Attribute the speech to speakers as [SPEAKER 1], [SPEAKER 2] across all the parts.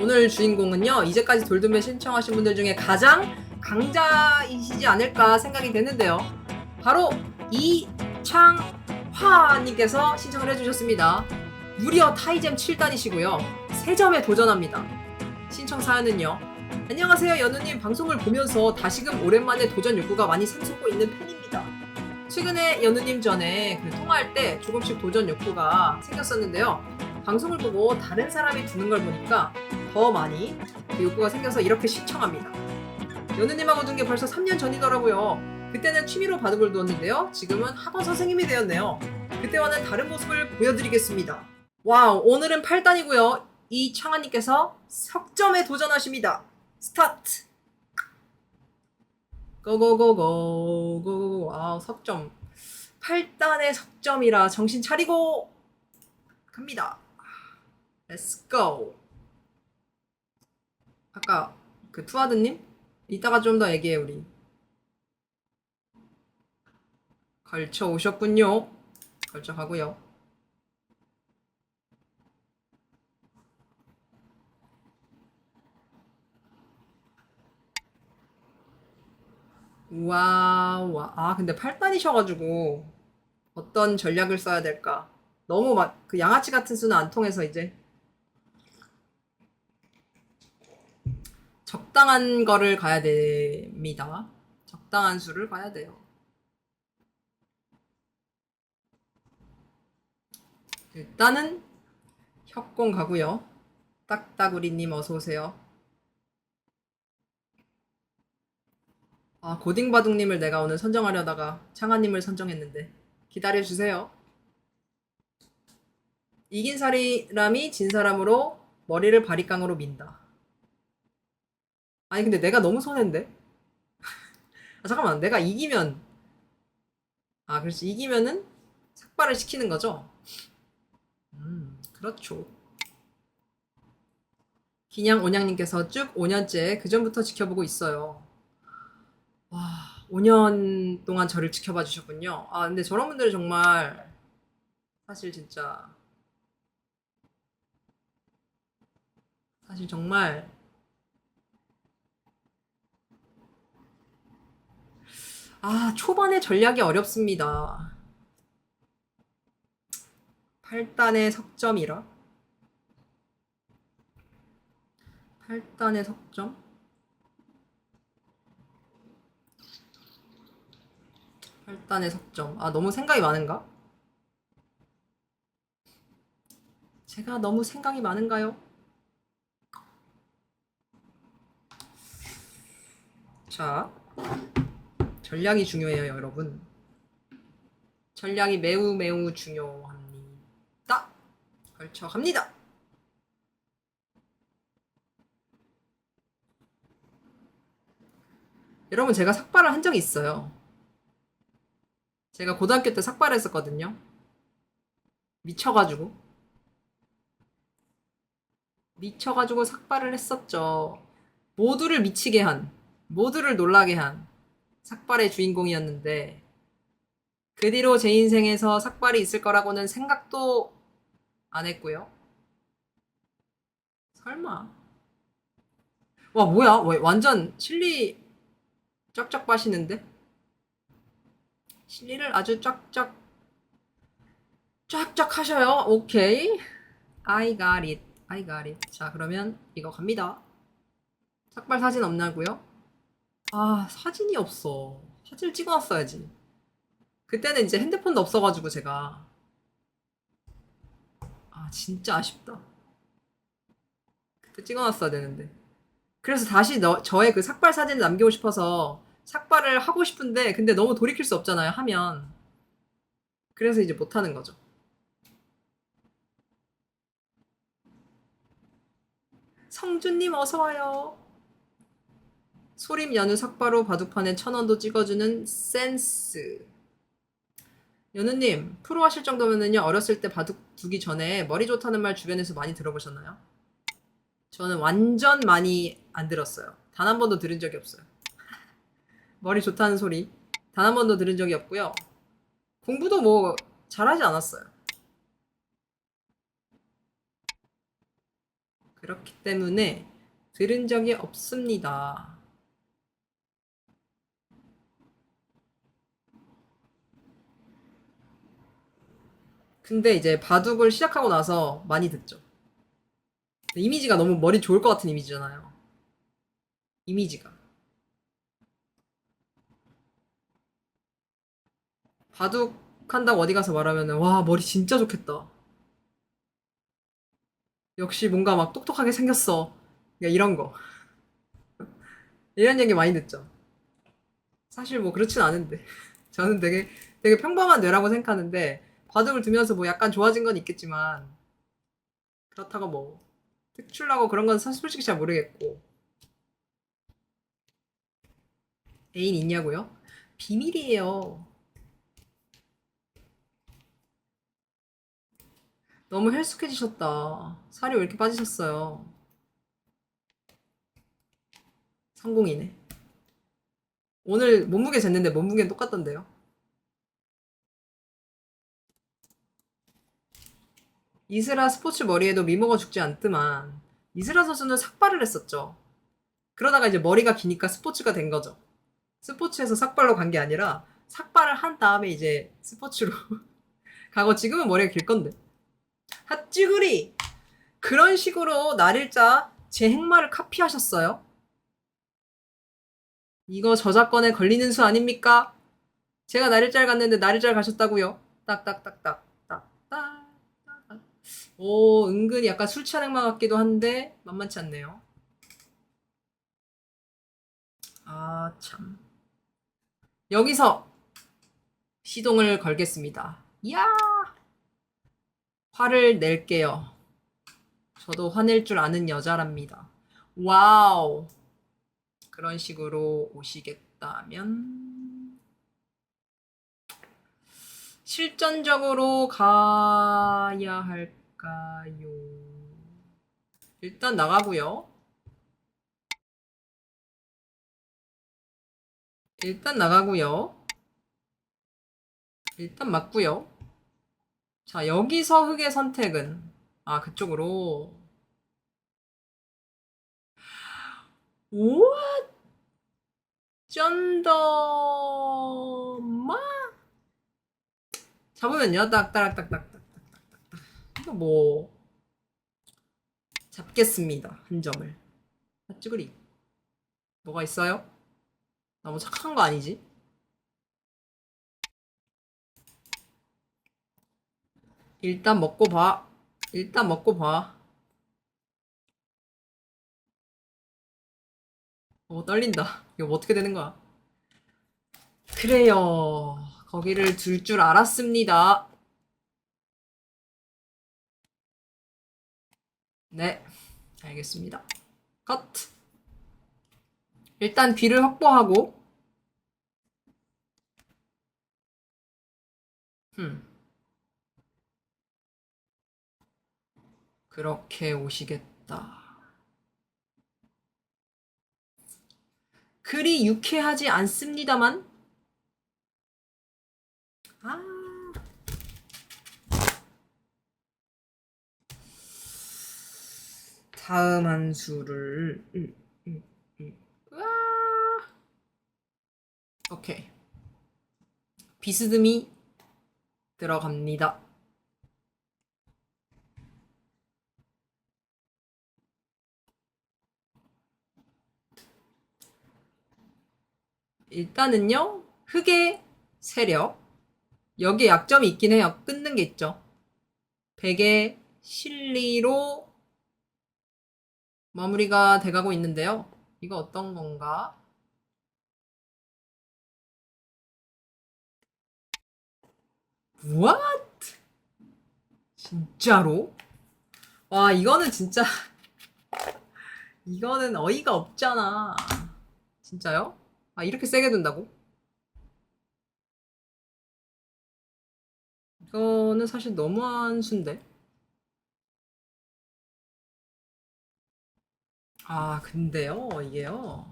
[SPEAKER 1] 오늘 주인공은요 이제까지 돌돔에 신청하신 분들 중에 가장 강자이시지 않을까 생각이 되는데요. 바로 이창화님께서 신청을 해주셨습니다. 무려 타이잼 7단이시고요. 3점에 도전합니다. 신청 사연은요. 안녕하세요 연우님. 방송을 보면서 다시금 오랜만에 도전 욕구가 많이 샘솟고 있는 팬입니다. 최근에 연우님 전에 그 통화할 때 조금씩 도전 욕구가 생겼었는데요. 방송을 보고 다른 사람이 두는 걸 보니까 더 많이 그 욕구가 생겨서 이렇게 신청합니다. 연우님하고 둔 게 벌써 3년 전이더라고요. 그때는 취미로 바둑을 두었는데요. 지금은 학원 선생님이 되었네요. 그때와는 다른 모습을 보여드리겠습니다. 와우, 오늘은 8단이고요. 이창아님께서 석점에 도전하십니다. 스타트! 고고고고 고고고 와우 석점 8단의 석점이라 정신 차리고 갑니다. Let's go. 아까 그 투하드님 이따가 좀 더 얘기해 우리. 걸쳐 오셨군요. 걸쳐 가고요. 와우, 와. 아, 근데 8단이셔가지고 어떤 전략을 써야 될까? 너무 막 그 양아치 같은 수는 안 통해서 이제 적당한 거를 가야 됩니다. 적당한 수를 가야 돼요. 일단은 협공 가고요. 딱따구리님 어서 오세요. 아 고딩바둑님을 내가 오늘 선정하려다가 창아님을 선정했는데 기다려 주세요. 이긴 사람이 진 사람으로 머리를 바리깡으로 민다. 아니 근데 내가 너무 손해인데? 아 잠깐만 내가 이기면 아 그렇지 이기면은 삭발을 시키는 거죠? 음 그렇죠. 기냥 온양님께서 쭉 5년째 그 전부터 지켜보고 있어요. 와 5년 동안 저를 지켜봐 주셨군요. 아 근데 저런 분들은 정말 사실 진짜 사실 정말 아 초반에 전략이 어렵습니다. 8단의 석점이라 8단의 석점 팔단의 석점 아 너무 생각이 많은가? 제가 너무 생각이 많은가요? 자, 전략이 중요해요, 여러분. 전략이 매우 매우 중요합니다. 걸쳐 갑니다. 여러분, 제가 삭발을 한 적이 있어요. 제가 고등학교 때 삭발을 했었거든요. 미쳐가지고. 미쳐가지고 삭발을 했었죠. 모두를 미치게 한. 모두를 놀라게 한 삭발의 주인공이었는데 그 뒤로 제 인생에서 삭발이 있을 거라고는 생각도 안 했고요. 설마. 와 뭐야? 왜 완전 실리 쫙쫙 빠시는데? 실리를 아주 쫙쫙 쫙쫙 하셔요. 오케이. I got it. I got it. 자 그러면 이거 갑니다. 삭발 사진 없나고요? 아, 사진이 없어. 사진을 찍어놨어야지. 그때는 이제 핸드폰도 없어가지고 제가. 아, 진짜 아쉽다. 그때 찍어놨어야 되는데. 그래서 다시 너, 저의 그 삭발 사진을 남기고 싶어서 삭발을 하고 싶은데, 근데 너무 돌이킬 수 없잖아요, 하면. 그래서 이제 못하는 거죠. 성준님 어서와요. 소림 연우 삭바로 바둑판에 천 원도 찍어주는 센스. 연우님, 프로 하실 정도면은요, 어렸을 때 바둑 두기 전에 머리 좋다는 말 주변에서 많이 들어보셨나요? 저는 완전 많이 안 들었어요. 단 한 번도 들은 적이 없어요. 머리 좋다는 소리. 단 한 번도 들은 적이 없고요. 공부도 뭐 잘하지 않았어요. 그렇기 때문에 들은 적이 없습니다. 근데 이제 바둑을 시작하고 나서 많이 듣죠. 이미지가 너무 머리 좋을 것 같은 이미지잖아요. 이미지가. 바둑 한다고 어디 가서 말하면은 와 머리 진짜 좋겠다. 역시 뭔가 막 똑똑하게 생겼어. 그러니까 이런 거. 이런 얘기 많이 듣죠. 사실 뭐 그렇진 않은데 저는 되게 되게 평범한 뇌라고 생각하는데 바둑을 두면서 뭐 약간 좋아진 건 있겠지만 그렇다고 뭐 특출나고 그런 건 솔직히 잘 모르겠고 애인 있냐고요? 비밀이에요. 너무 헬쑥해지셨다. 살이 왜 이렇게 빠지셨어요? 성공이네. 오늘 몸무게 쟀는데 몸무게는 똑같던데요. 이스라 스포츠 머리에도 미모가 죽지 않더만 이스라 선수는 삭발을 했었죠. 그러다가 이제 머리가 기니까 스포츠가 된 거죠. 스포츠에서 삭발로 간 게 아니라 삭발을 한 다음에 이제 스포츠로 가고 지금은 머리가 길 건데. 핫찌구리 그런 식으로 날일자 제 행마를 카피하셨어요? 이거 저작권에 걸리는 수 아닙니까? 제가 날일자를 갔는데 날일자를 가셨다고요? 딱딱딱딱 딱딱 오 은근히 약간 술 행마 같기도 한데 만만치 않네요. 아 참. 여기서 시동을 걸겠습니다. 이야 화를 낼게요. 저도 화낼 줄 아는 여자랍니다. 와우. 그런 식으로 오시겠다면 실전적으로 가야 할 까요? 일단 나가고요. 일단 나가고요. 일단 맞고요. 자, 여기서 흑의 선택은 아, 그쪽으로 우와 쩐더마 잡으면요 이거 뭐 잡겠습니다 한 점을 쭈그리 뭐가 있어요? 너무 착한 거 아니지? 일단 먹고 봐 일단 먹고 봐 어, 떨린다. 이거 뭐 어떻게 되는 거야? 그래요. 거기를 둘 줄 알았습니다. 네, 알겠습니다. 컷. 일단 귀를 확보하고, 음. 그렇게 오시겠다. 그리 유쾌하지 않습니다만. 아. 다음 한 수를 음, 음, 음. 으아. 오케이. 비스듬히 들어갑니다. 일단은요, 흑의 세력. 여기에 약점이 있긴 해요. 끊는 게 있죠. 백의 실리로 마무리가 돼가고 있는데요. 이거 어떤 건가? What? 진짜로? 와, 이거는 진짜. 이거는 어이가 없잖아. 진짜요? 아, 이렇게 세게 둔다고? 이거는 사실 너무한 수인데. 아, 근데요, 이게요.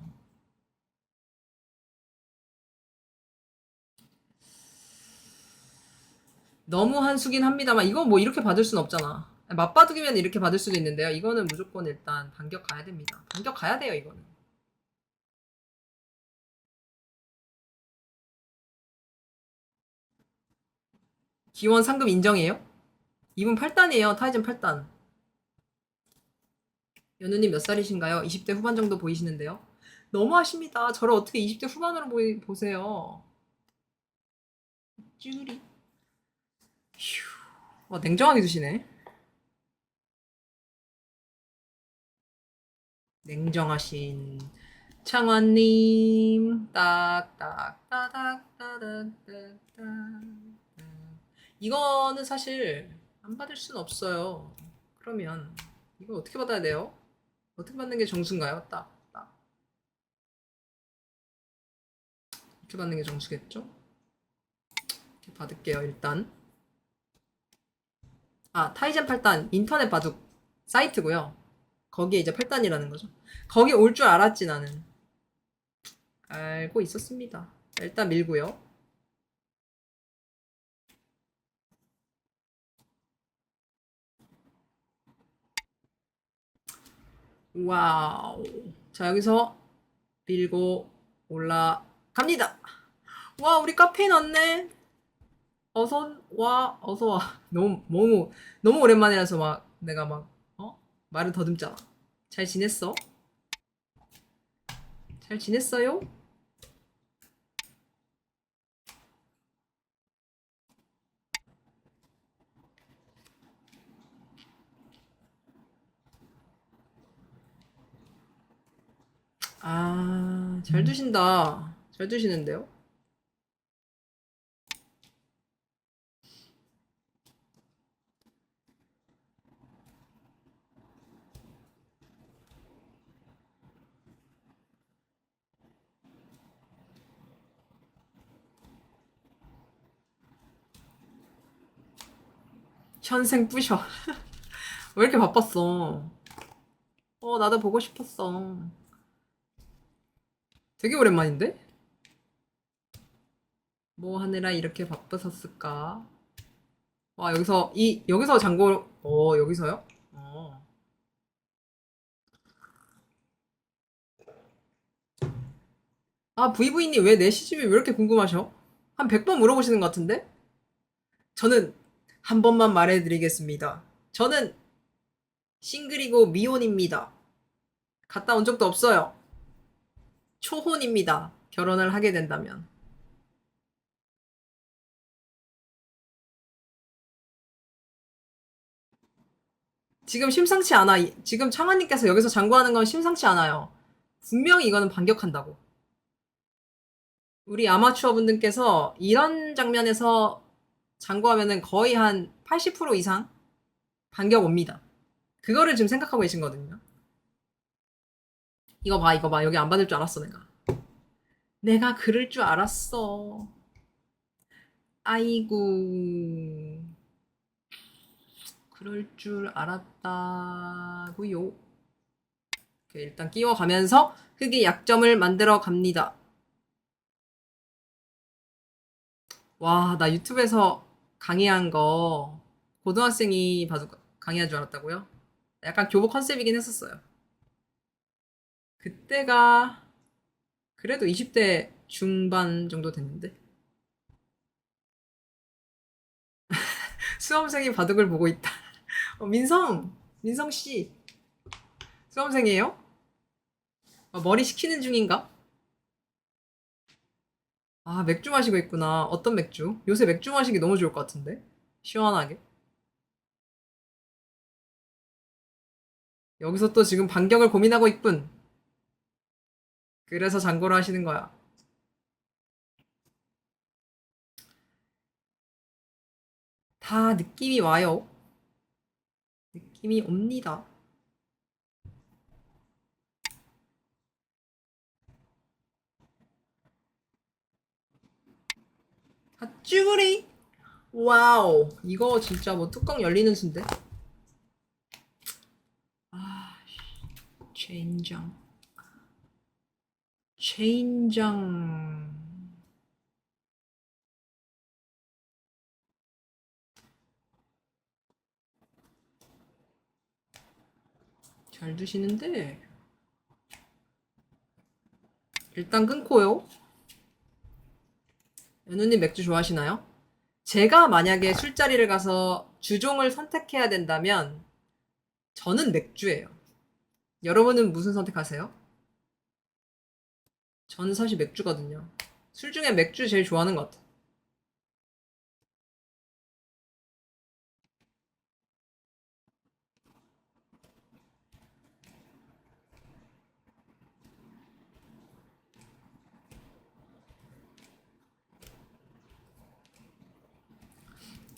[SPEAKER 1] 너무 한 수긴 합니다만, 이거 뭐 이렇게 받을 순 없잖아. 맞바둑이면 이렇게 받을 수도 있는데요. 이거는 무조건 일단 반격 가야 됩니다. 반격 가야 돼요, 이거는. 기원 상금 인정이에요? 이분 8단이에요. 타이즌 8단. 연우님 몇 살이신가요? 20대 후반 정도 보이시는데요. 너무하십니다. 저를 어떻게 20대 후반으로 보이, 보세요. 쭈리. 휴. 와, 냉정하게 두시네. 냉정하신 창환님 딱딱따닥따닥따닥 이거는 사실 안 받을 순 없어요. 그러면 이거 어떻게 받아야 돼요? 어떻게 받는 게 정수인가요? 딱, 딱. 이렇게 받는 게 정수겠죠? 이렇게 받을게요, 일단. 아, 타이젠 8단 인터넷 바둑 사이트고요. 거기에 이제 8단이라는 거죠. 거기 올 줄 알았지, 나는. 알고 있었습니다. 일단 밀고요. 와우. 자, 여기서 밀고 올라갑니다. 와, 우리 카페인 왔네. 어서 와, 어서 와. 너무, 너무, 너무 오랜만이라서 막 내가 막, 어? 말을 더듬잖아. 잘 지냈어? 잘 지냈어요? 아, 잘 두신다. 잘 두시는데요? 현생 뿌셔. 왜 이렇게 바빴어? 어, 나도 보고 싶었어. 되게 오랜만인데? 뭐 하느라 이렇게 바쁘셨을까? 와, 여기서, 이, 여기서 장고, 어, 여기서요? 어. 아, VV님 왜 내 시집이 왜 이렇게 궁금하셔? 한 100번 물어보시는 것 같은데? 저는 한 번만 말해드리겠습니다. 저는 싱글이고 미혼입니다. 갔다 온 적도 없어요. 초혼입니다. 결혼을 하게 된다면. 지금 심상치 않아. 이- 지금 창환님께서 여기서 장구하는 건 심상치 않아요. 분명히 이거는 반격한다고. 우리 아마추어 분들께서 이런 장면에서 장구하면은 거의 한 80% 이상 반격 옵니다. 그거를 지금 생각하고 계신 거거든요. 이거 봐, 이거 봐. 여기 안 받을 줄 알았어, 내가. 내가 그럴 줄 알았어. 아이고. 그럴 줄 알았다고요. 일단 끼워가면서 흙의 약점을 만들어 갑니다. 와, 나 유튜브에서 강의한 거 고등학생이 봐도 강의한 줄 알았다고요? 약간 교복 컨셉이긴 했었어요. 그때가 그래도 20대 중반 정도 됐는데 수험생이 바둑을 보고 있다. 어, 민성, 민성 씨 수험생이에요? 어, 머리 식히는 중인가? 아 맥주 마시고 있구나. 어떤 맥주? 요새 맥주 마시기 너무 좋을 것 같은데 시원하게. 여기서 또 지금 반격을 고민하고 있군. 그래서 장고를 하시는 거야. 다 느낌이 와요. 느낌이 옵니다. 핫쭈구리! 와우. 이거 진짜 뭐 뚜껑 열리는 순데? 아, 젠장. 젠장. 잘 드시는데 일단 끊고요. 연우님 맥주 좋아하시나요? 제가 만약에 술자리를 가서 주종을 선택해야 된다면 저는 맥주예요. 여러분은 무슨 선택하세요? 저는 사실 맥주거든요. 술 중에 맥주 제일 좋아하는 것 같아요.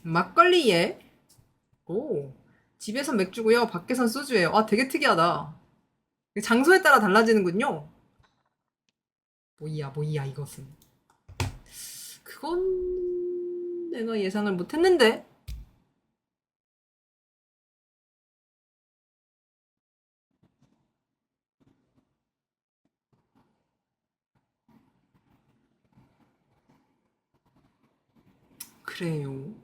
[SPEAKER 1] 막걸리에 오 집에선 맥주고요 밖에선 소주예요 아 되게 특이하다 장소에 따라 달라지는군요 뭐이야 뭐이야 이것은. 그건 내가 예상을 못했는데. 그래요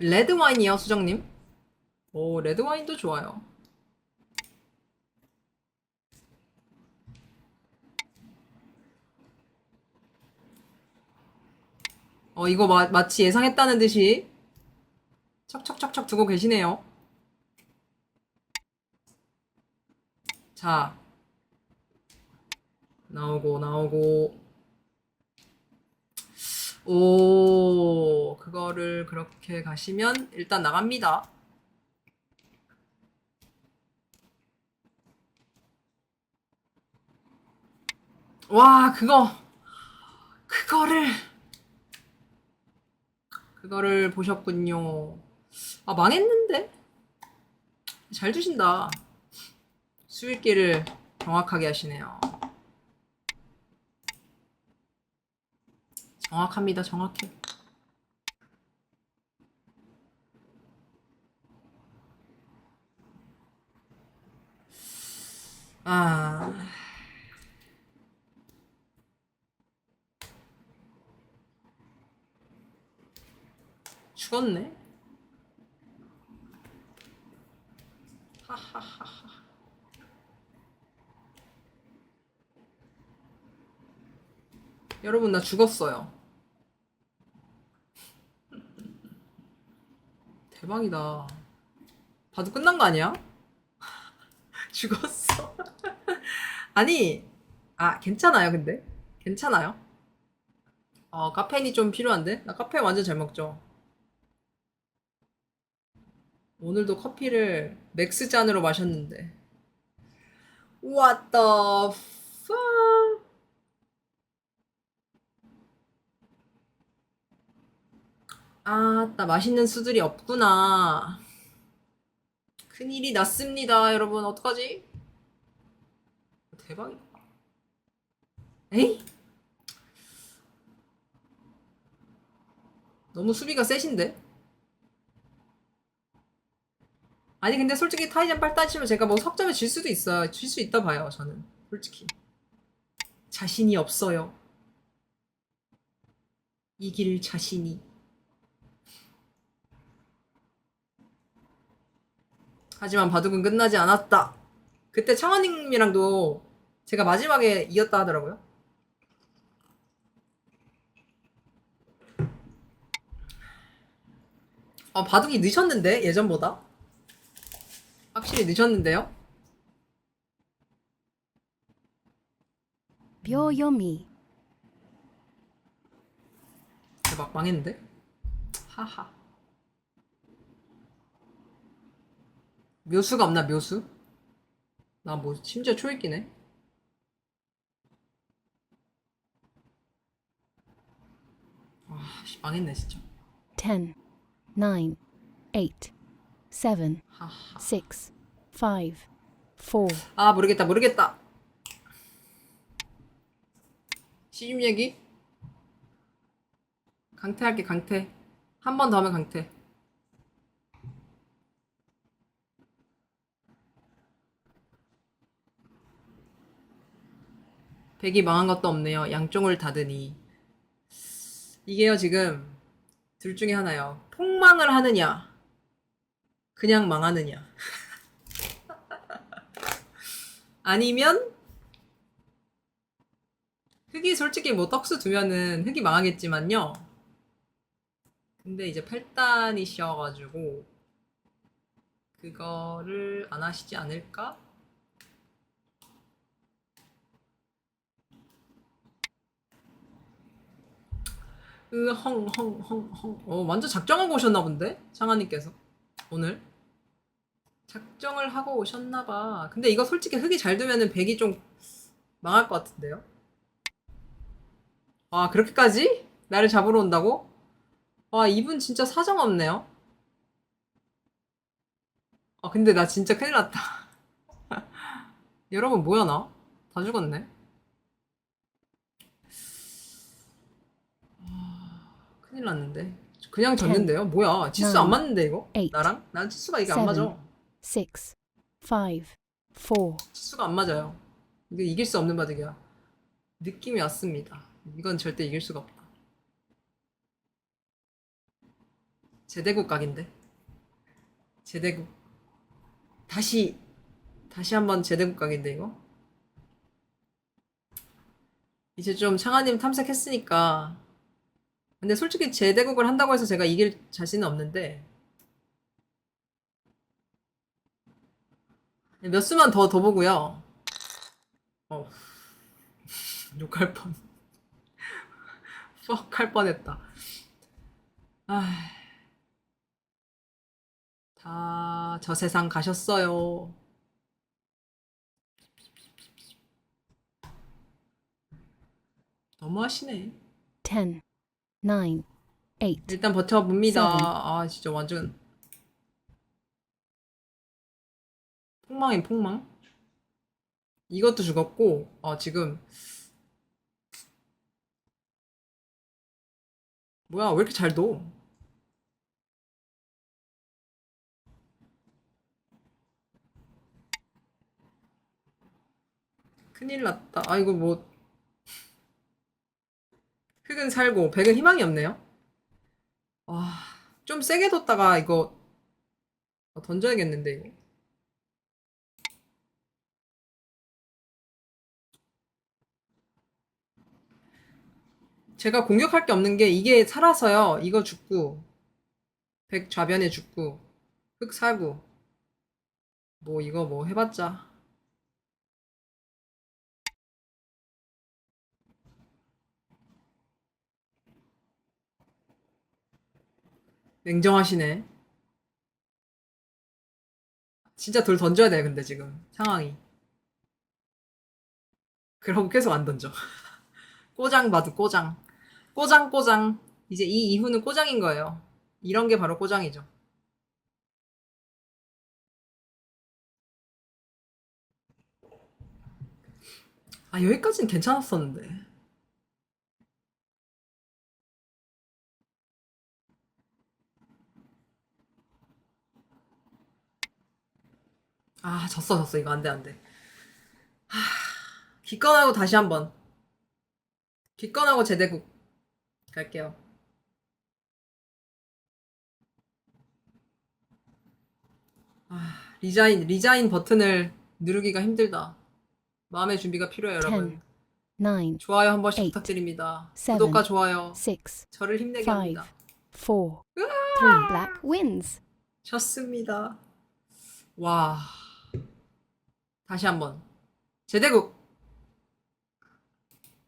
[SPEAKER 1] 레드 와인이요, 수정님. 오, 레드 와인도 좋아요. 어, 이거 마, 마치 예상했다는 듯이 척척척척 두고 계시네요. 자, 나오고, 나오고. 오, 그거를 그렇게 가시면 일단 나갑니다. 와, 그거, 그거를, 그거를 보셨군요. 아, 망했는데? 잘 두신다. 수익기를 정확하게 하시네요. 정확합니다. 정확해. 아. 죽었네. 여러분, 나 죽었어요. 대박이다. 봐도 끝난 거 아니야? 죽었어. 아니, 아, 괜찮아요, 근데? 괜찮아요? 어, 카페인이 좀 필요한데? 나 카페 완전 잘 먹죠. 오늘도 커피를 맥스 잔으로 마셨는데. What the fuck? 아, 나 맛있는 수들이 없구나. 큰일이 났습니다, 여러분. 어떡하지? 대박이다. 에이? 너무 수비가 세신데? 아니, 근데 솔직히 타이전 빨 따지면 제가 뭐 석점에 질 수도 있어요. 질 수 있다 봐요, 저는. 솔직히. 자신이 없어요. 이길 자신이. 하지만 바둑은 끝나지 않았다. 그때 창원님이랑도 제가 마지막에 이었다 하더라고요. 아, 바둑이 늦었는데 예전보다 확실히 늦었는데요.
[SPEAKER 2] 묘요미
[SPEAKER 1] 대박 망했는데? 하하. 묘수가 없나 묘수? 나 뭐 심지어 초읽기네. 와, 씨, 망했네 진짜.
[SPEAKER 2] 10, 9, 8, 7,
[SPEAKER 1] 하하.
[SPEAKER 2] 6, 5, 4,
[SPEAKER 1] 아 모르겠다 모르겠다. 시집 얘기? 강퇴할게 강퇴. 한 번 더 하면 강퇴. 백이 망한 것도 없네요. 양쪽을 닫으니. 이게요, 지금 둘 중에 하나요. 폭망을 하느냐, 그냥 망하느냐. 아니면 흑이 솔직히 뭐 떡수 두면은 흑이 망하겠지만요. 근데 이제 8단이셔가지고 그거를 안 하시지 않을까? 으헝헝헝헝. 어 완전 작정하고 오셨나 본데? 장하님께서. 오늘? 작정을 하고 오셨나 봐. 근데 이거 솔직히 흙이 잘 두면은 백이 좀 망할 것 같은데요? 아 그렇게까지? 나를 잡으러 온다고? 와 이분 진짜 사정 없네요. 아 근데 나 진짜 큰일 났다. 여러분 뭐야 나? 다 죽었네 큰일 났는데. 그냥 졌는데요? 뭐야? 치수 안 맞는데 이거?
[SPEAKER 2] eight,
[SPEAKER 1] 나랑? 난 치수가 이게 안 맞아.
[SPEAKER 2] seven, 6, 5, 4,
[SPEAKER 1] 치수가 안 맞아요. 이거 이길 수 없는 바둑이야. 느낌이 왔습니다. 이건 절대 이길 수가 없다. 제대국 각인데. 제대국. 다시 다시 한번 제대국 각인데 이거. 이제 좀 창아님 탐색했으니까 근데 솔직히 제대국을 한다고 해서 제가 이길 자신은 없는데 몇 수만 더 더 보고요. 어 욕할 뻔. 퍽 할 뻔했다. 아, 다저 세상 가셨어요. 너무하시네.
[SPEAKER 2] 10, 9, 8,
[SPEAKER 1] 일단 버텨봅니다.
[SPEAKER 2] seven.
[SPEAKER 1] 아, 진짜 완전. 폭망인 폭망? 이것도 죽었고, 아, 지금. 뭐야, 왜 이렇게 잘 둬? 큰일 났다. 아, 이거 뭐. 흑은 살고, 백은 희망이 없네요. 와, 좀 세게 뒀다가 이거 어, 던져야겠는데 이거. 제가 공격할 게 없는 게 이게 살아서요. 이거 죽고 백 좌변에 죽고 흑 사고 뭐 이거 뭐 해봤자 냉정하시네. 진짜 돌 던져야 돼, 근데 지금 상황이. 그러고 계속 안 던져. 꼬장 봐도 꼬장. 꼬장, 꼬장. 이제 이 이후는 꼬장인 거예요. 이런 게 바로 꼬장이죠. 아, 여기까지는 괜찮았었는데. 아, 졌어, 졌어. 이거 안 돼, 안 돼. 하, 기권하고 다시 한 번. 기권하고 제대국 갈게요. 아, 리자인, 리자인 버튼을 누르기가 힘들다. 마음의 준비가 필요해요, 여러분.
[SPEAKER 2] 10, 9,
[SPEAKER 1] 좋아요 한 번씩
[SPEAKER 2] eight,
[SPEAKER 1] 부탁드립니다.
[SPEAKER 2] seven,
[SPEAKER 1] 구독과 좋아요.
[SPEAKER 2] 6,
[SPEAKER 1] 저를 힘내게
[SPEAKER 2] 5,
[SPEAKER 1] 합니다.
[SPEAKER 2] 4, 3 black wins.
[SPEAKER 1] 졌습니다. 와. 다시 한 번. 제대국.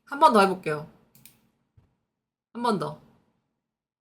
[SPEAKER 1] 한 번 더 해볼게요. 한 번 더.